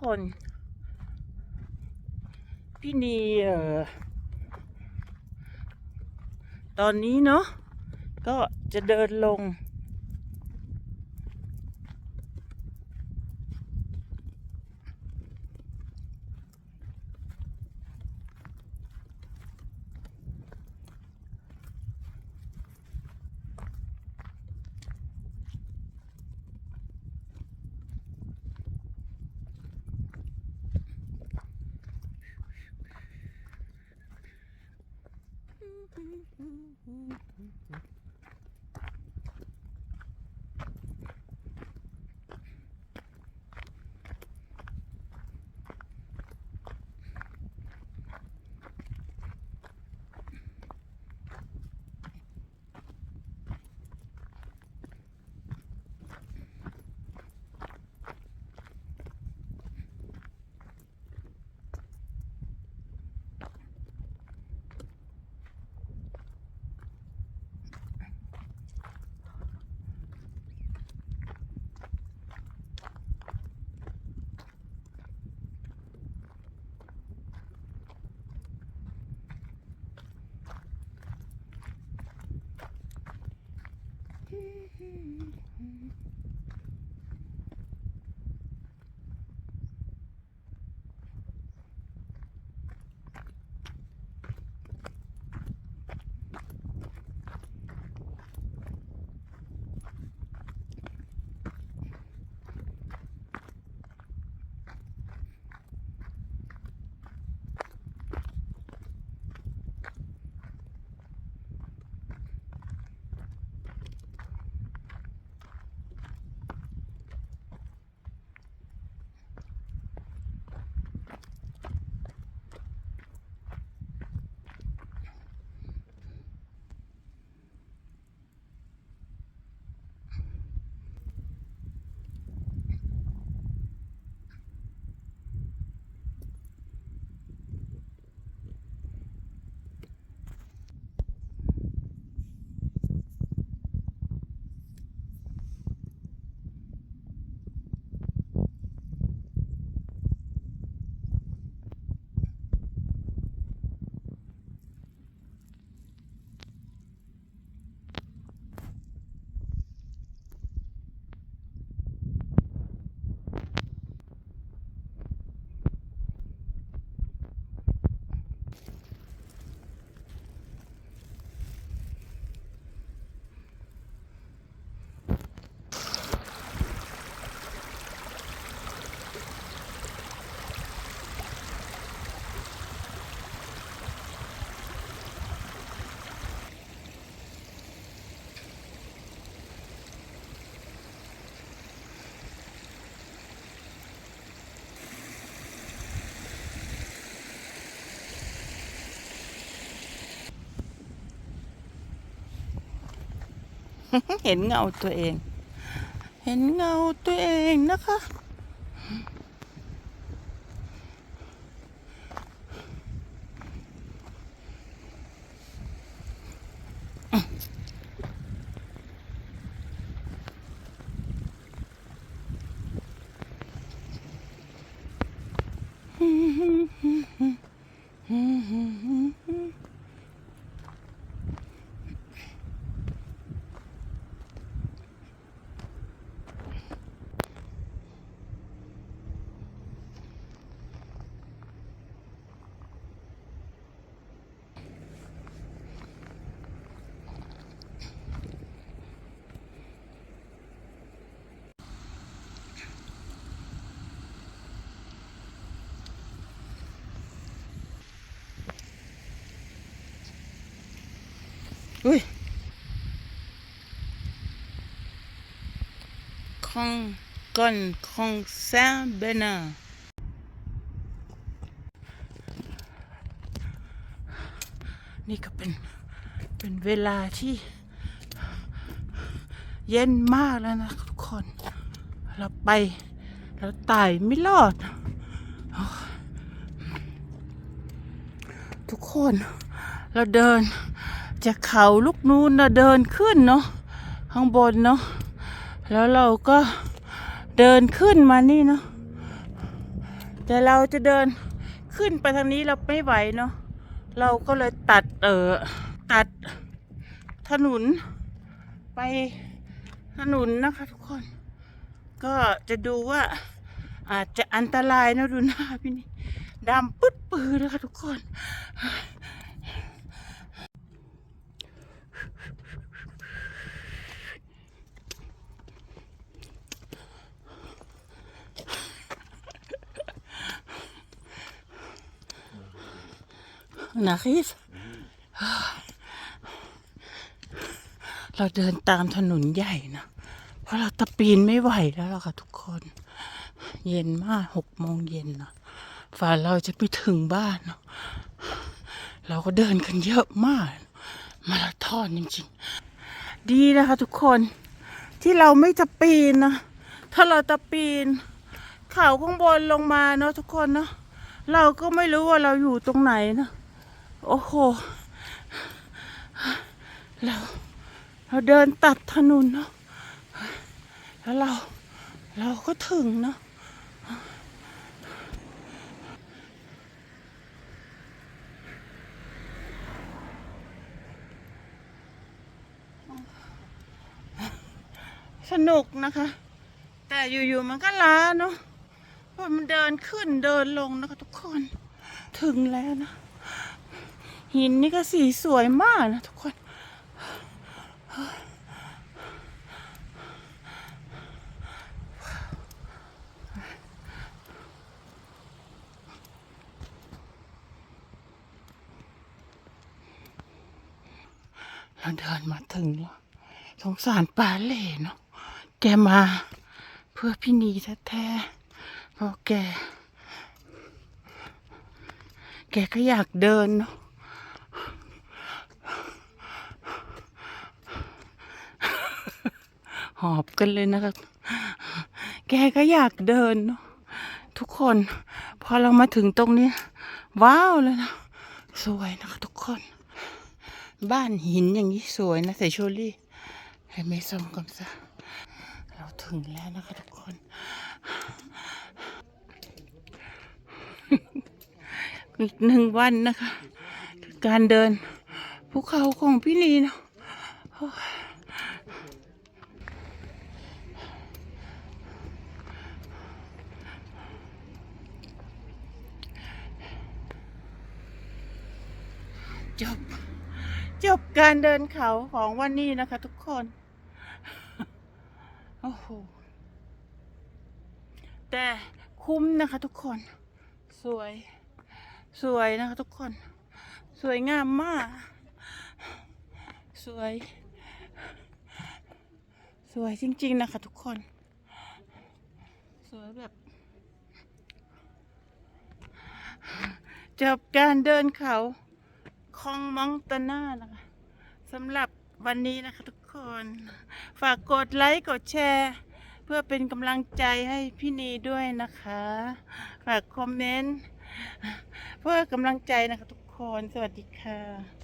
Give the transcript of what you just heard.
คน พี่นีเอ่อตอนนี้เนาะก็จะเดินลง Mm-hmm. เห็นเงาตัวเอง เห็นเงาตัวเองนะคะ อุ้ยคองก่อนคองแซงเบนานี่ก็เป็น เป็นเวลาที่ เย็นมากแล้วนะทุกคน เราไป เราตายไม่รอด ทุกคน เราเดิน จากเขาลูกนู้นเราเดินขึ้นเนาะข้างบนเนาะแล้วเราก็เดินขึ้นมานี่เนาะแต่เราจะเดินขึ้นไปทางนี้เราไม่ไหวเนาะเราก็เลยตัดเออตัดถนนไปถนนนะคะทุกคน ก็จะดูว่าอาจจะอันตรายนะดูหน้าพี่นี่ดำปึ๊ดปือเลยค่ะทุกคน นะคิสเราเดินตามถนนใหญ่นะ เพราะเราตะปีนไม่ไหวแล้วล่ะค่ะทุกคน เย็นมากหกโมงเย็นนะฝ่าเราจะไปถึงบ้านเนาะ เราก็เดินกันเยอะมาก มาราธอนจริงๆ ดีนะคะทุกคนที่เราไม่จะปีนนะ ถ้าเราจะปีนเขาข้างบนลงมาเนาะทุกคนเนาะ เราก็ไม่รู้ว่าเราอยู่ตรงไหนนะ โอ้โห เราเราเดินตัดถนนเนาะ แล้วเราเราก็ถึงเนาะสนุกนะคะ แต่อยู่ๆมันก็ล้าเนาะเพราะมันเดินขึ้นเดินลงนะคะทุกคน ถึงแล้วนะ หินนี่ก็สีสวยมากนะทุกคน เราเดินมาถึงแล้วสงสารปาเล่เนาะ แกมาเพื่อพี่นีแท้ๆเพราะแก แกก็อยากเดินเนาะ อบกันเลยนะครับแกก็อยากเดิน ทุกคน พอเรามาถึงตรงนี้ ว้าวเลยนะ สวยนะคะทุกคน บ้านหินอย่างนี้สวยนะใส่โชลี่ให้ไม่ส่งกันซะเราถึงแล้วนะคะทุกคน อีกหนึ่งวันนะคะ การเดินภูเขาของพี่นีเนาะ จบ จบการเดินเขาของวันนี้นะคะทุกคน โอ้โห แต่คุ้มนะคะทุกคน สวย สวยนะคะทุกคน สวยงามมาก สวย สวยจริง ๆ นะคะทุกคน สวยแบบจบการเดินเขา องมองตาน่านะคะสำหรับวันนี้นะคะทุกคน ฝากกดไลค์กดแชร์ เพื่อเป็นกำลังใจให้พี่นีด้วยนะคะ ฝากคอมเมนต์เพื่อกำลังใจนะคะทุกคนสวัสดีค่ะ